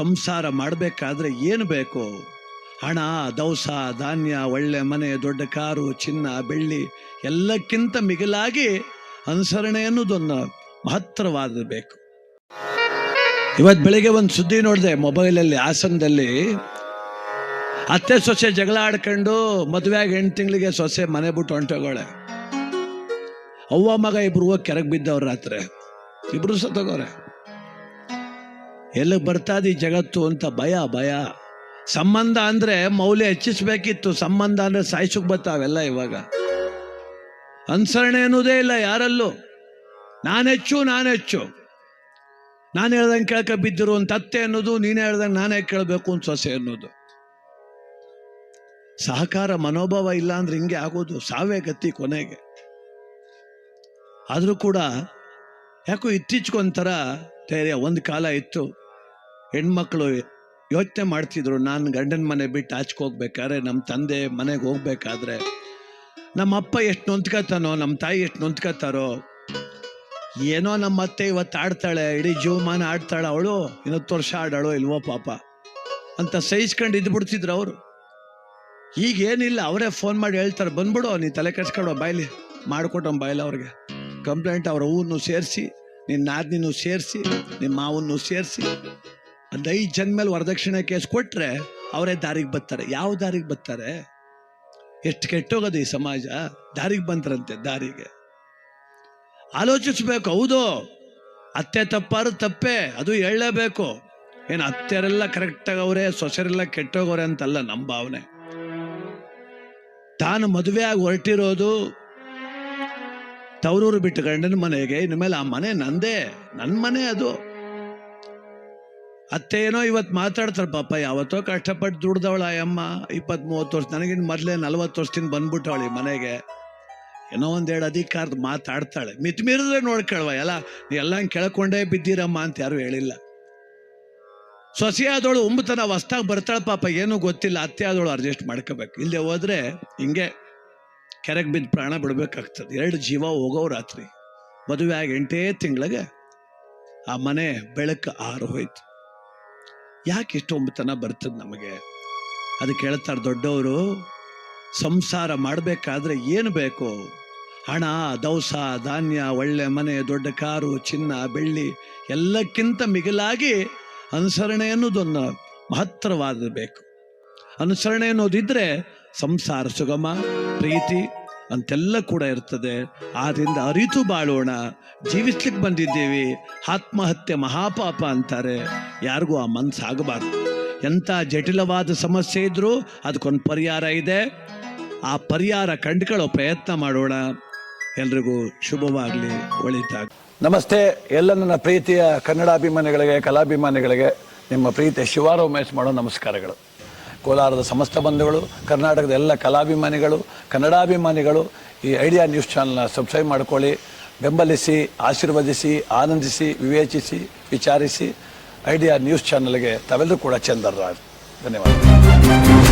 ಸಂಸಾರ ಮಾಡಬೇಕಾದ್ರೆ ಏನು ಬೇಕು? ಹಣ ದವಸ ಧಾನ್ಯ, ಒಳ್ಳೆ ಮನೆ, ದೊಡ್ಡ ಕಾರು, ಚಿನ್ನ, ಬೆಳ್ಳಿ ಎಲ್ಲಕ್ಕಿಂತ ಮಿಗಿಲಾಗಿ ಅನುಸರಣೆ ಅನ್ನೋದೊಂದು ಮಹತ್ತರವಾದ ಬೇಕು. ಇವತ್ತು ಬೆಳಿಗ್ಗೆ ಒಂದು ಸುದ್ದಿ ನೋಡಿದೆ ಮೊಬೈಲಲ್ಲಿ, ಹಾಸನದಲ್ಲಿ. ಅತ್ತೆ ಸೊಸೆ ಜಗಳ ಆಡ್ಕೊಂಡು ಮದುವೆಯಾಗಿ ಎಂಟು ತಿಂಗಳಿಗೆ ಸೊಸೆ ಮನೆ ಬಿಟ್ಟು ಹೊಂಟೋಗೋಳೆ. ಅವ್ವ ಮಗ ಇಬ್ರು ಹೋಗಿ ಕೆರೆಗೆ ಬಿದ್ದವ್ರ ರಾತ್ರಿ. ಇಬ್ರು ಸತ್ತೋಗವ್ರೆ ಎಲ್ಲಿಗೆ ಬರ್ತಾದಿ ಜಗತ್ತು ಅಂತ ಭಯ ಭಯ. ಸಂಬಂಧ ಅಂದ್ರೆ ಮೌಲ್ಯ ಹೆಚ್ಚಿಸ್ಬೇಕಿತ್ತು. ಸಂಬಂಧ ಅಂದ್ರೆ ಸಾಯಿಸುಕ್ ಬರ್ತಾವೆಲ್ಲ ಇವಾಗ. ಅನುಸರಣೆ ಅನ್ನೋದೇ ಇಲ್ಲ ಯಾರಲ್ಲೂ. ನಾನೆಚ್ಚು ನಾನೆಚ್ಚು ನಾನು ಹೇಳ್ದಂಗೆ ಕೇಳಕ ಬಿದ್ದರು ಅಂತ ಅತ್ತೆ ಅನ್ನೋದು, ನೀನೇ ಹೇಳ್ದಂಗೆ ನಾನೇ ಕೇಳಬೇಕು ಅಂತ ಸೊಸೆ ಅನ್ನೋದು. ಸಹಕಾರ, ಮನೋಭಾವ ಇಲ್ಲ ಅಂದ್ರೆ ಹಿಂಗೆ ಆಗೋದು ಸಾವೇ ಗತಿ ಕೊನೆಗೆ. ಆದರೂ ಕೂಡ ಯಾಕೋ ಇತ್ತೀಚೆಗೊಂಥರ ಧೈರ್ಯ, ಒಂದು ಕಾಲ ಇತ್ತು. ಹೆಣ್ಮಕ್ಳು ಯೋಚನೆ ಮಾಡ್ತಿದ್ರು, ನಾನು ಗಂಡನ ಮನೆ ಬಿಟ್ಟು ಆಚೆಗೆ ಹೋಗ್ಬೇಕಾದ್ರೆ ನಮ್ಮ ತಂದೆ ಮನೆಗೆ ಹೋಗ್ಬೇಕಾದ್ರೆ ನಮ್ಮ ಅಪ್ಪ ಎಷ್ಟು ನೊಂದ್ಕೋತಾನೋ ನಮ್ಮ ತಾಯಿ ಎಷ್ಟು ನೊಂದ್ಕೋತಾರೋ, ಏನೋ ನಮ್ಮ ಅತ್ತೆ ಇವತ್ತು ಆಡ್ತಾಳೆ, ಇಡೀ ಜೀವಮಾನ ಆಡ್ತಾಳೆ, ಅವಳು ಇನ್ನೊತ್ತು ವರ್ಷ ಆಡಾಳೋ ಇಲ್ವೋ ಪಾಪ, ಅಂತ ಸಹಿಸ್ಕೊಂಡು ಇದ್ಬಿಡ್ತಿದ್ರು ಅವರು. ಈಗೇನಿಲ್ಲ, ಅವರೇ ಫೋನ್ ಮಾಡಿ ಹೇಳ್ತಾರೆ, ಬಂದ್ಬಿಡು ನೀ ತಲೆ ಕೆಡ್ಸ್ಕೊಡು ಬಾಯ್ಲಿ ಮಾಡ್ಕೊಟ್ಟೋ ಬಾಯ್ಲಿ ಅವ್ರಿಗೆ. ಕಂಪ್ಲೇಂಟ್ ಅವ್ರ ಹೂವನ್ನು ಸೇರಿಸಿ ನಿನ್ನ ನಾದಿನೂ ಸೇರಿಸಿ ನಿಮ್ಮ ಮಾವನ್ನು ಸೇರಿಸಿ ಒಂದು ಐದು ಜನ ಮೇಲೆ ವರದಕ್ಷಿಣೆ ಕೇಸ್ ಕೊಟ್ರೆ ಅವರೇ ದಾರಿಗೆ ಬರ್ತಾರೆ. ಯಾವ ದಾರಿಗೆ ಬರ್ತಾರೆ? ಎಷ್ಟು ಕೆಟ್ಟೋಗೋದು ಈ ಸಮಾಜ? ದಾರಿಗೆ ಬಂತರಂತೆ ದಾರಿಗೆ. ಆಲೋಚಿಸ್ಬೇಕು, ಹೌದು. ಅತ್ತೆ ತಪ್ಪಾರು ತಪ್ಪೇ, ಅದು ಹೇಳಲೇಬೇಕು. ಏನು ಅತ್ತೆರೆಲ್ಲ ಕರೆಕ್ಟಾಗಿ ಅವರೇ, ಸೊಸೆರೆಲ್ಲ ಕೆಟ್ಟೋಗವ್ರೆ ಅಂತಲ್ಲ ನಮ್ಮ ಭಾವನೆ. ತಾನು ಮದುವೆ ಆಗಿ ಹೊರಟಿರೋದು ತವರೂರು ಬಿಟ್ಟು ಗಂಡನ ಮನೆಗೆ, ಇನ್ಮೇಲೆ ಆ ಮನೆ ನಂದೇ ನನ್ನ ಮನೆ ಅದು. ಅತ್ತೆ ಏನೋ ಇವತ್ತು ಮಾತಾಡ್ತಾರೆ ಪಾಪ, ಯಾವತ್ತೋ ಕಷ್ಟಪಟ್ಟು ದುಡ್ದವಳ ಅಮ್ಮ ಇಪ್ಪತ್ತ್ ಮೂವತ್ತು ವರ್ಷ ನನಗಿನ್ ಮೊದಲೇ ನಲ್ವತ್ತು ವರ್ಷದಿಂದ ಬಂದ್ಬಿಟ್ಟವಳಿ ಮನೆಗೆ. ಏನೋ ಒಂದೆರಡು ಅಧಿಕಾರದ ಮಾತಾಡ್ತಾಳೆ. ಮಿತ್ ಮೀರಿದ್ರೆ ನೋಡ್ಕೊಳ್ವ, ಎಲ್ಲ ಎಲ್ಲ ಕೇಳ್ಕೊಂಡೇ ಬಿದ್ದೀರಮ್ಮ ಅಂತ ಯಾರು ಹೇಳಿಲ್ಲ. ಸೊಸೆ ಆದವಳು ಉಂಬತನ ಹೊಸ್ದಾಗಿ ಬರ್ತಾಳೆ, ಪಾಪ, ಏನೂ ಗೊತ್ತಿಲ್ಲ, ಅತ್ತೆ ಆದವಳು ಅಡ್ಜಸ್ಟ್ ಮಾಡ್ಕೋಬೇಕು. ಇಲ್ಲದೆ ಹೋದ್ರೆ ಹಿಂಗೆ ಕೆರೆಗೆ ಬಿದ್ದು ಪ್ರಾಣ ಬಿಡ್ಬೇಕಾಗ್ತದೆ. ಎರಡು ಜೀವ ಹೋಗೋ ರಾತ್ರಿ. ಮದುವೆ ಆಗಿ ಎಂಟೇ ತಿಂಗಳಿಗೆ ಆ ಮನೆ ಬೆಳಕು ಆರು ಹೋಯ್ತು. ಯಾಕೆ ಇಷ್ಟು ಒಂಬತನ ಬರ್ತದೆ ನಮಗೆ? ಅದಕ್ಕೆ ಹೇಳ್ತಾರೆ ದೊಡ್ಡವರು, ಸಂಸಾರ ಮಾಡಬೇಕಾದ್ರೆ ಏನು ಬೇಕು? ಹಣ ದವಸ ಧಾನ್ಯ, ಒಳ್ಳೆ ಮನೆ, ದೊಡ್ಡ ಕಾರು, ಚಿನ್ನ, ಬೆಳ್ಳಿ ಎಲ್ಲಕ್ಕಿಂತ ಮಿಗಿಲಾಗಿ ಅನುಸರಣೆ ಅನ್ನೋದೊಂದು ಮಹತ್ತರವಾದ ಬೇಕು. ಅನುಸರಣೆ ಅನ್ನೋದಿದ್ರೆ ಸಂಸಾರ ಸುಗಮ, ಪ್ರೀತಿ ಅಂತೆಲ್ಲ ಕೂಡ ಇರ್ತದೆ. ಆದ್ರಿಂದ ಅರಿತು ಬಾಳೋಣ. ಜೀವಿಸ್ಲಿಕ್ಕೆ ಬಂದಿದ್ದೀವಿ. ಆತ್ಮಹತ್ಯೆ ಮಹಾಪಾಪ ಅಂತಾರೆ. ಯಾರಿಗೂ ಆ ಮನಸ್ಸು ಆಗಬಾರ್ದು. ಎಂಥ ಜಟಿಲವಾದ ಸಮಸ್ಯೆ ಇದ್ರೂ ಅದಕ್ಕೊಂದು ಪರಿಹಾರ ಇದೆ. ಆ ಪರಿಹಾರ ಕಂಡುಕೊಳ್ಳೋ ಪ್ರಯತ್ನ ಮಾಡೋಣ. ಎಲ್ರಿಗೂ ಶುಭವಾಗಲಿ. ಒಳಿತಾಗ. ನಮಸ್ತೆ. ಎಲ್ಲ ನನ್ನ ಪ್ರೀತಿಯ ಕನ್ನಡಾಭಿಮಾನಿಗಳಿಗೆ, ಕಲಾಭಿಮಾನಿಗಳಿಗೆ ನಿಮ್ಮ ಪ್ರೀತಿಯ ಶಿವಾರ ಉಮೇಶ್ ಮಾಡೋ ನಮಸ್ಕಾರಗಳು. ಕೋಲಾರದ ಸಮಸ್ತ ಬಂಧುಗಳು, ಕರ್ನಾಟಕದ ಎಲ್ಲ ಕಲಾಭಿಮಾನಿಗಳು, ಕನ್ನಡಾಭಿಮಾನಿಗಳು ಈ ಐಡಿಯಾ ನ್ಯೂಸ್ ಚಾನಲ್ನ ಸಬ್ಸ್ಕ್ರೈಬ್ ಮಾಡ್ಕೊಳ್ಳಿ. ಬೆಂಬಲಿಸಿ, ಆಶೀರ್ವದಿಸಿ, ಆನಂದಿಸಿ, ವಿವೇಚಿಸಿ, ವಿಚಾರಿಸಿ, ಐಡಿಯಾ ನ್ಯೂಸ್ ಚಾನಲ್ಗೆ ತಾವೆಲ್ಲರೂ ಕೂಡ ಚಂದರ್ರಾಜ್ ಧನ್ಯವಾದ